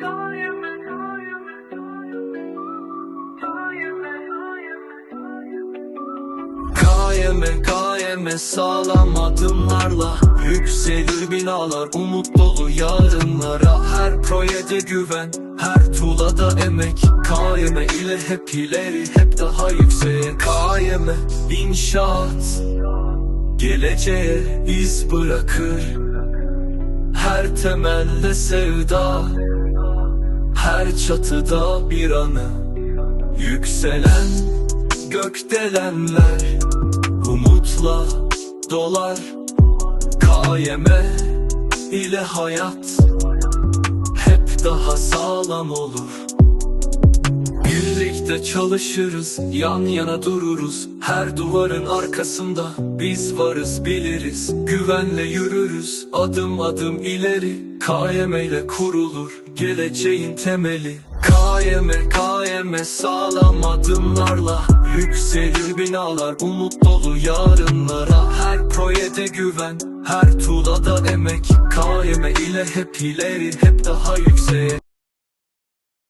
KM KM sağlam adımlarla Yükselir binalar umut dolu yarınlara. Her projede güven her tuğlada emek. KM ile hep ileri hep daha yükseğe. KM inşaat Geleceğe iz bırakır. Her temelde sevda. Her çatıda bir anı. Yükselen gökdelenler. Umutla dolar. KYM ile hayat. Hep daha sağlam olur Birlikte çalışırız, yan yana dururuz. Her duvarın arkasında biz varız biliriz. Güvenle yürürüz, adım adım ileri. KYM ile kurulur, geleceğin temeli. KYM, KYM sağlam adımlarla. Yükselir binalar, umut dolu yarınlara. Her projede güven, her tuğlada emek. KYM ile hep ileri, hep daha yükseğe